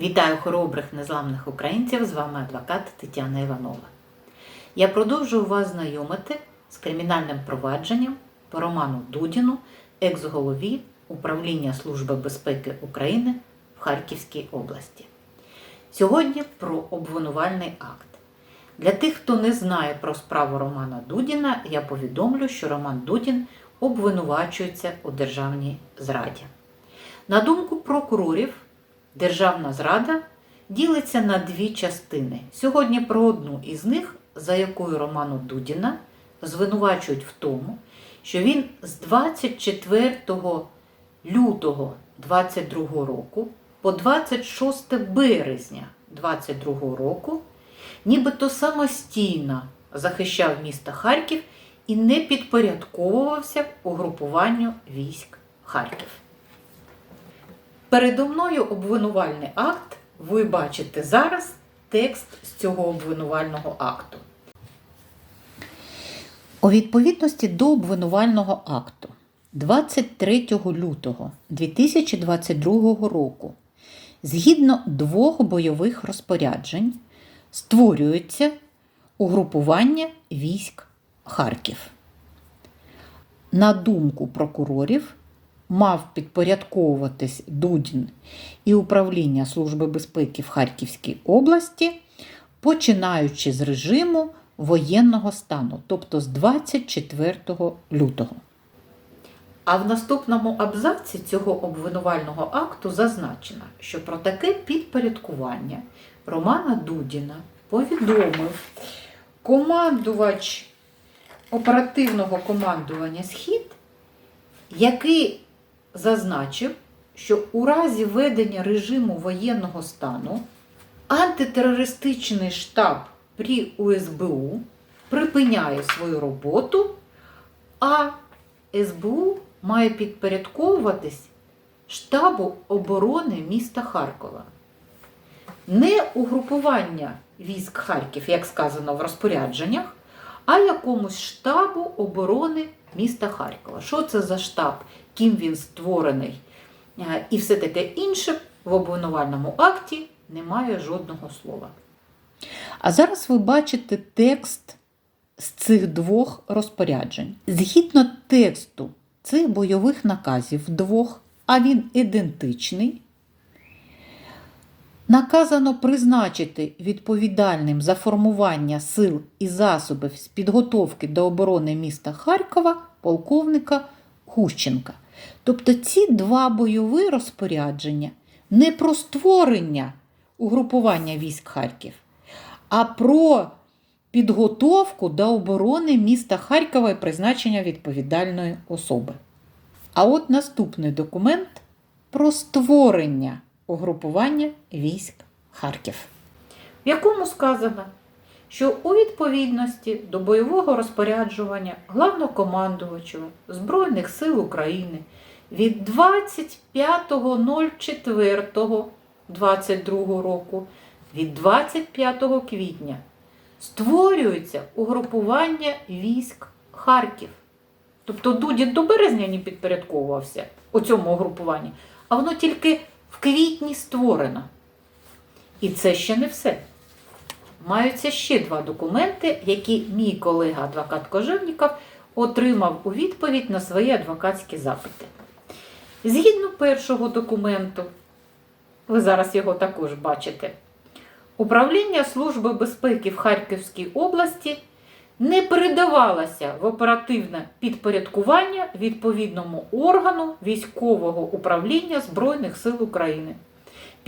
Вітаю хоробрих незламних українців! З вами адвокат Тетяна Іванова. Я продовжую вас знайомити з кримінальним провадженням по Роману Дудіну, екс-голові Управління Служби безпеки України в Харківській області. Сьогодні про обвинувальний акт. Для тих, хто не знає про справу Романа Дудіна, я повідомлю, що Роман Дудін обвинувачується у державній зраді. На думку прокурорів, державна зрада ділиться на дві частини. Сьогодні про одну із них, за якою Роману Дудіна звинувачують в тому, що він з 24 лютого 22 року по 26 березня 22 року нібито самостійно захищав місто Харків і не підпорядковувався угрупуванню військ Харків. Передо мною обвинувальний акт. Ви бачите зараз текст з цього обвинувального акту. У відповідності до обвинувального акту 23 лютого 2022 року, згідно двох бойових розпоряджень, створюється угрупування військ Харків. На думку прокурорів, мав підпорядковуватись Дудін і управління Служби безпеки в Харківській області, починаючи з режиму воєнного стану, тобто з 24 лютого. А в наступному абзаці цього обвинувального акту зазначено, що про таке підпорядкування Романа Дудіна повідомив командувач оперативного командування Схід, який зазначив, що у разі ведення режиму воєнного стану антитерористичний штаб при УСБУ припиняє свою роботу, а СБУ має підпорядковуватись штабу оборони міста Харкова. Не угрупування військ Харків, як сказано в розпорядженнях, а якомусь штабу оборони міста Харкова. Що це за штаб, ким він створений е, і все таке інше в обвинувальному акті немає жодного слова. А зараз ви бачите текст з цих двох розпоряджень. Згідно тексту цих бойових наказів двох, а він ідентичний. Наказано призначити відповідальним за формування сил і засобів з підготовки до оборони міста Харкова полковника Гущенка. Тобто ці два бойові розпорядження не про створення угрупування військ Харків, а про підготовку до оборони міста Харкова і призначення відповідальної особи. А от наступний документ про створення угрупування військ Харків, в якому сказано, що у відповідності до бойового розпоряджування главнокомандувача Збройних сил України від 25.04.22 року від 25 квітня створюється угрупування військ Харків. Тобто Дудін до березня не підпорядковувався у цьому угрупуванні, а воно тільки в квітні створено. І це ще не все. Маються ще два документи, які мій колега адвокат Кожевніков отримав у відповідь на свої адвокатські запити. Згідно першого документу, ви зараз його також бачите, управління Служби безпеки в Харківській області не передавалося в оперативне підпорядкування відповідному органу військового управління Збройних сил України.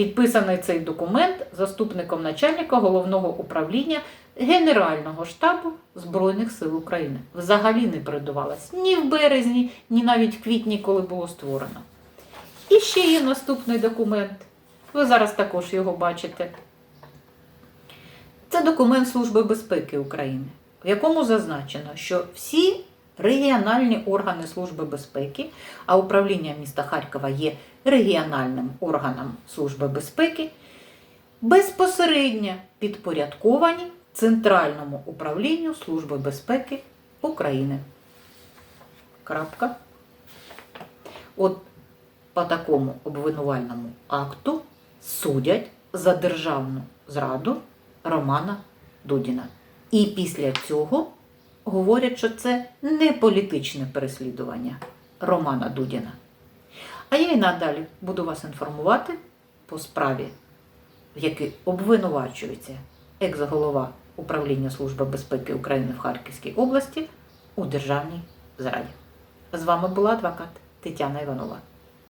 Підписаний цей документ заступником начальника головного управління Генерального штабу Збройних сил України. Взагалі не передавалось ні в березні, ні навіть в квітні, коли було створено. І ще є наступний документ. Ви зараз також його бачите. Це документ Служби безпеки України, в якому зазначено, що всі регіональні органи Служби безпеки, а управління міста Харкова є регіональним органом Служби безпеки, безпосередньо підпорядковані Центральному управлінню Служби безпеки України. Крапка. От по такому обвинувальному акту судять за державну зраду Романа Дудіна. І після цього говорять, що це не політичне переслідування Романа Дудіна. А я і надалі буду вас інформувати по справі, в якій обвинувачується екс-голова Управління Служби безпеки України в Харківській області у державній зраді. З вами була адвокат Тетяна Іванова.